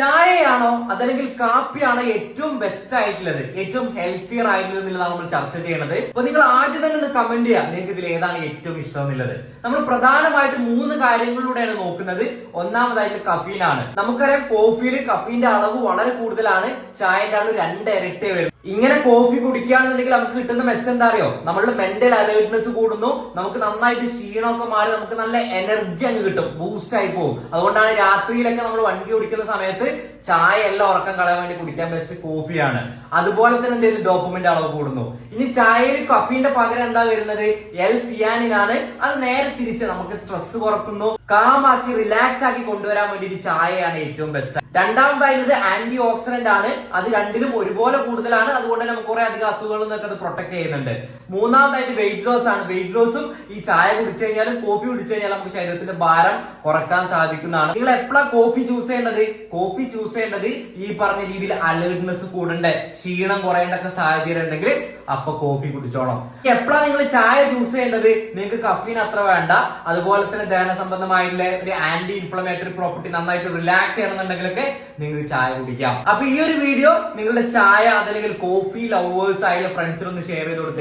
ചായയാണോ അതല്ലെങ്കിൽ കാപ്പിയാണോ ഏറ്റവും ബെസ്റ്റ് ആയിട്ടുള്ളത്? ഏറ്റവും ഹെൽത്തിയർ ആയിട്ടുള്ളത് എന്നുള്ളതാണ് നമ്മൾ ചർച്ച ചെയ്യണത്. അപ്പൊ നിങ്ങൾ ആദ്യം തന്നെ ഒന്ന് കമന്റ് ചെയ്യാം നിങ്ങൾക്ക് ഇതിൽ ഏതാണ് ഏറ്റവും ഇഷ്ടം എന്നുള്ളത്. നമ്മൾ പ്രധാനമായിട്ട് മൂന്ന് കാര്യങ്ങളിലൂടെയാണ് നോക്കുന്നത്. ഒന്നാമതായിട്ട് കഫീനാണ് നമുക്കറിയാം കോഫിയിൽ കഫീന്റെ അളവ് വളരെ കൂടുതലാണ്. ചായന്റെ അളവ് രണ്ട് ഇരട്ടി വരും. ഇങ്ങനെ കോഫി കുടിക്കുകയാണെന്നുണ്ടെങ്കിൽ നമുക്ക് കിട്ടുന്ന മെച്ചം എന്താ അറിയോ? നമ്മളുടെ മെന്റൽ അലേർട്ട്നെസ് കൂടുന്നു. നമുക്ക് നന്നായിട്ട് ക്ഷീണമൊക്കെ മാറി നമുക്ക് നല്ല എനർജി അങ്ങ് കിട്ടും. ബൂസ്റ്റ് ആയി പോകും. അതുകൊണ്ടാണ് രാത്രിയിലൊക്കെ നമ്മൾ വണ്ടി ഓടിക്കുന്ന സമയത്ത് ചായ എല്ലാം ഉറക്കം കളയാൻ വേണ്ടി കുടിക്കാൻ ബെസ്റ്റ് കോഫിയാണ് അതുപോലെ തന്നെ എന്തെങ്കിലും ഡോക്യുമെന്റ് അളവ് കൂടുന്നു. ഇനി ചായയിൽ കഫീന്റെ പകരം എന്താ വരുന്നത്? എൽ തിയാനിനാണ് അത് നേരെ തിരിച്ച് നമുക്ക് സ്ട്രെസ് കുറക്കുന്നു. കാമാക്കി റിലാക്സ് ആക്കി കൊണ്ടുവരാൻ വേണ്ടി ചായയാണ് ഏറ്റവും ബെസ്റ്റ് രണ്ടാമതായിട്ട് ആന്റി ഓക്സിഡന്റ് ആണ്. അത് രണ്ടിലും ഒരുപോലെ കൂടുതലാണ്. അതുകൊണ്ട് തന്നെ കുറെ അധികം അസുഖങ്ങളിൽ നിന്നൊക്കെ അത് പ്രൊട്ടക്ട് ചെയ്യുന്നുണ്ട്. മൂന്നാമതായിട്ട് വെയിറ്റ് ലോസ് ആണ്. വെയിറ്റ് ലോസും ഈ ചായ കുടിച്ചു കഴിഞ്ഞാലും കോഫി കുടിച്ചു കഴിഞ്ഞാലും നമുക്ക് ശരീരത്തിന്റെ ഭാരം കുറയ്ക്കാൻ സാധിക്കുന്നതാണ്. നിങ്ങൾ എപ്പോഴാണ് കോഫി ചൂസ് ചെയ്യേണ്ടത്? കോഫി ചൂസ് ചെയ്യേണ്ടത് ഈ പറഞ്ഞ രീതിയിൽ അലേർട്ട്നെസ് കൂടേണ്ട. ക്ഷീണം കുറയേണ്ടൊക്കെ സാഹചര്യം ഉണ്ടെങ്കിൽ അപ്പൊ കോഫി കുടിച്ചോണം എപ്പോഴാണ് നിങ്ങൾ ചായ ചൂസ് ചെയ്യേണ്ടത്? നിങ്ങൾക്ക് കഫീൻ അത്ര വേണ്ട. അതുപോലെ തന്നെ ദഹന സംബന്ധമായിട്ടുള്ള ഒരു ആന്റി ഇൻഫ്ലമേറ്ററി പ്രോപ്പർട്ടി നന്നായിട്ട് റിലാക്സ് ചെയ്യണമെന്നുണ്ടെങ്കിലൊക്കെ നിങ്ങൾക്ക് ചായ കുടിക്കാം. അപ്പൊ ഈ ഒരു വീഡിയോ നിങ്ങളുടെ ചായ അതല്ലെങ്കിൽ കോഫി ലവേഴ്സ് ആയ ഫ്രണ്ട്സിനൊന്ന് ഷെയർ ചെയ്ത് കൊടുത്തേ.